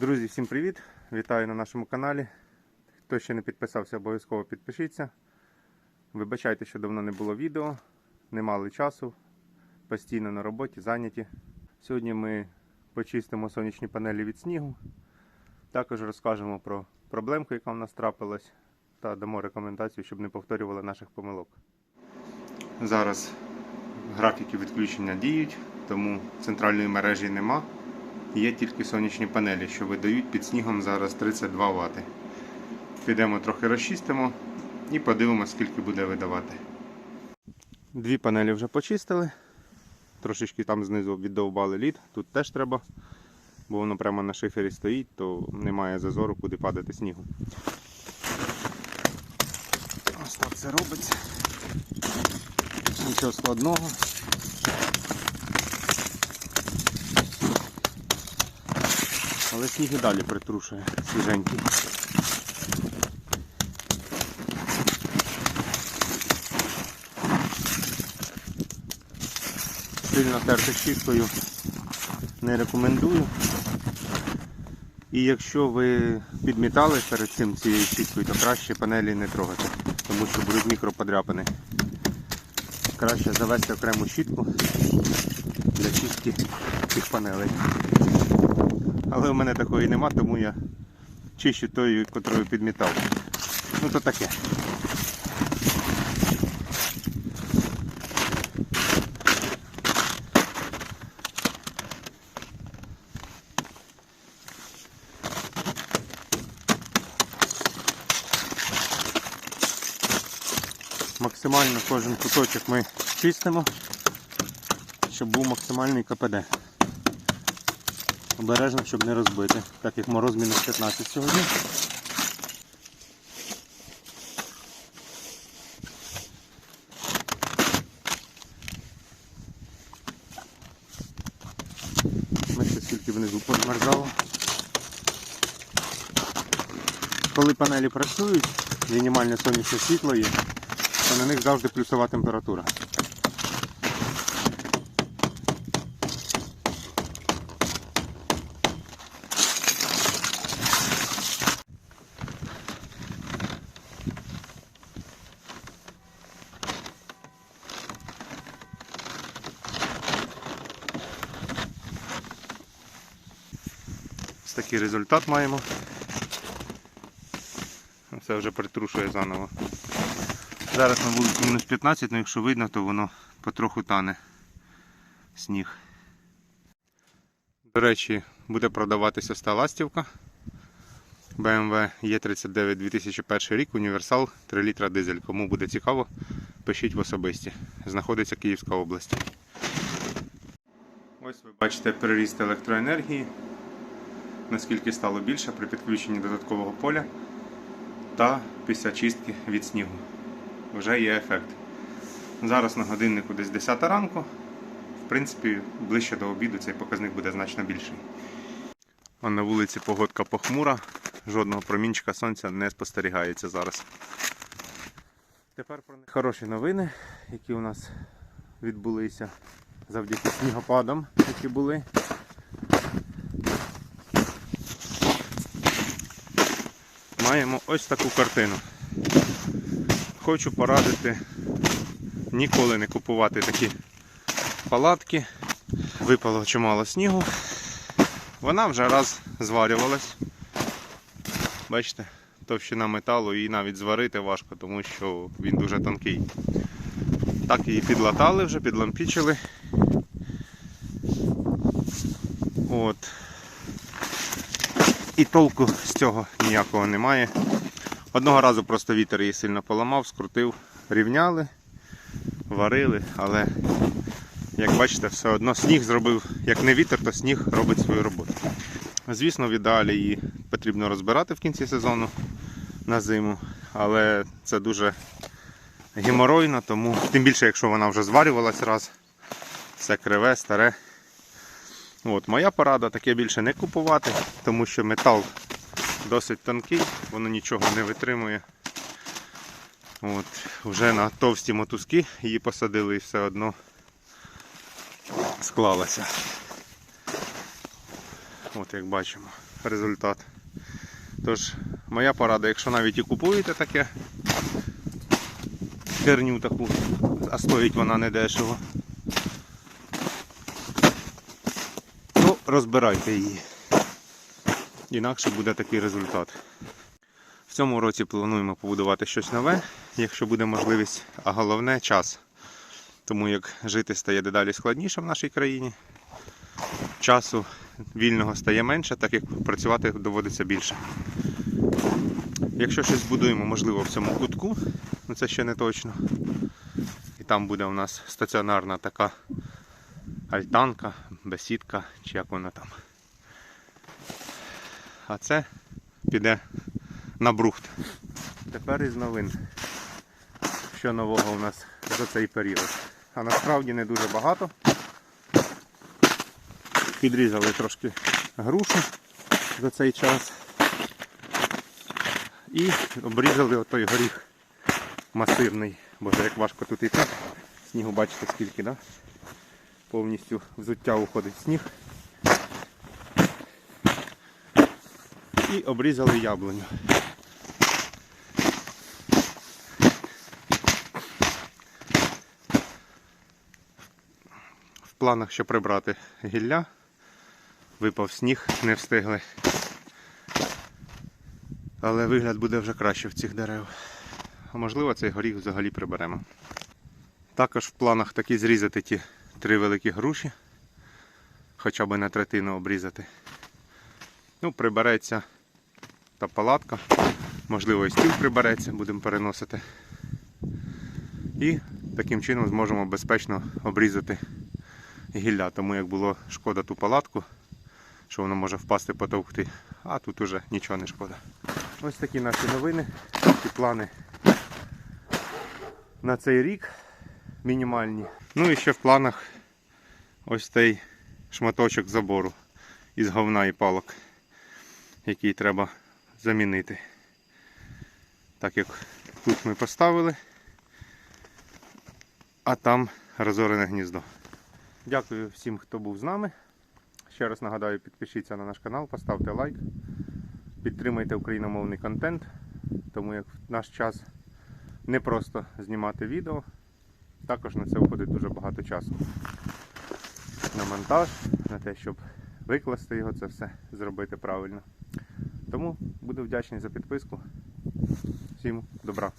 Друзі, всім привіт! Вітаю на нашому каналі. Хто ще не підписався, обов'язково підпишіться. Вибачайте, що давно не було відео, не мали часу, постійно на роботі, зайняті. Сьогодні ми почистимо сонячні панелі від снігу. Також розкажемо про проблемку, яка в нас трапилась, та дамо рекомендацію, щоб не повторювали наших помилок. Зараз графіки відключення діють, тому центральної мережі нема. Є тільки сонячні панелі, що видають під снігом зараз 32 Вт. Підемо трохи розчистимо і подивимося, скільки буде видавати. Дві панелі вже почистили. Трошечки там знизу віддовбали лід. Тут теж треба, бо воно прямо на шифері стоїть, то немає зазору, куди падати снігу. Ось так це робиться. Нічого складного. Але сніг і далі притрушує свіженький. Сильно терти щіткою не рекомендую. І якщо ви підмітали перед цим цією щіткою, то краще панелі не трогати, тому що будуть мікроподряпини. Краще завести окрему щітку для чистки цих панелей. Але в мене такої нема, тому я чищу тою, котрою підмітав. Ну то таке. Максимально кожен куточок ми чистимо, щоб був максимальний КПД. Обережно, щоб не розбити, так як мороз мінус 15 сьогодні. Бачите, скільки внизу подмерзало. Коли панелі працюють, мінімальне сонячне світло є, то на них завжди плюсова температура. Такий результат маємо. Це вже притрушує заново. Зараз на вулиці мінус 15, але якщо видно, то воно потроху тане сніг. До речі, буде продаватися ста ластівка. BMW E39 2001 рік, універсал 3 літра дизель. Кому буде цікаво, пишіть в особисті. Знаходиться Київська область. Ось ви бачите переріст електроенергії, наскільки стало більше при підключенні додаткового поля та після чистки від снігу. Вже є ефект. Зараз на годиннику десь 10 ранку. В принципі, ближче до обіду цей показник буде значно більший. А на вулиці погодка похмура, жодного промінчика сонця не спостерігається зараз. Тепер про хороші новини, які у нас відбулися завдяки снігопадам, які були. Маємо ось таку картину. Хочу порадити ніколи не купувати такі палатки. Випало чимало снігу. Вона вже раз зварювалась. Бачите, товщина металу і навіть зварити важко, тому що він дуже тонкий. Так її підлатали вже, підлампічили. От. І толку з цього ніякого немає. Одного разу просто вітер її сильно поламав, скрутив, рівняли, варили, але як бачите, все одно сніг зробив, як не вітер, то сніг робить свою роботу. Звісно, в ідеалі її потрібно розбирати в кінці сезону на зиму, але це дуже геморойно, тому тим більше, якщо вона вже зварювалась раз, все криве, старе. От, Моя порада таке більше не купувати, тому що метал досить тонкий, воно нічого не витримує. От, Вже на товсті мотузки її посадили і все одно склалася. От як бачимо. результат. Тож, моя порада, якщо навіть і купуєте таке херню таку, а стоїть вона не дешево, то розбирайте її. Інакше буде такий результат. В цьому році плануємо побудувати щось нове, якщо буде можливість, а головне час. Тому як жити стає дедалі складніше в нашій країні, часу вільного стає менше, так як працювати доводиться більше. Якщо щось будуємо, можливо, в цьому кутку, ну це ще не точно. І там буде у нас стаціонарна така альтанка, бесідка, чи як вона там. А це піде на брухт. Тепер із новин. Що нового у нас за цей період. А насправді не дуже багато. Підрізали трошки грушу за цей час. І обрізали отой горіх масивний. Боже, як важко тут йти. Снігу бачите скільки, да? Повністю взуття уходить сніг. І обрізали яблуню. В планах, що прибрати гілля, випав сніг, не встигли. Але вигляд буде вже краще в цих дерев. А можливо цей горіх взагалі приберемо. Також в планах таки зрізати ті три великі груші, хоча б на третину обрізати. Ну, прибереться та палатка, можливо і стіл прибереться, будемо переносити. І таким чином зможемо безпечно обрізати гілля. Тому як було шкода ту палатку, що воно може впасти потовкти, а тут уже нічого не шкода. Ось такі наші новини, такі плани на цей рік мінімальні. Ну і ще в планах ось цей шматочок забору із говна і палок, який треба замінити. Так як тут ми поставили, а там розорене гніздо. Дякую всім, хто був з нами. Ще раз нагадаю, підпишіться на наш канал, поставте лайк, підтримайте україномовний контент, тому як в наш час не просто знімати відео, також на це виходить дуже багато часу. На монтаж, на те, щоб викласти його, це все зробити правильно. Тому буду вдячний за підписку. Всім добра.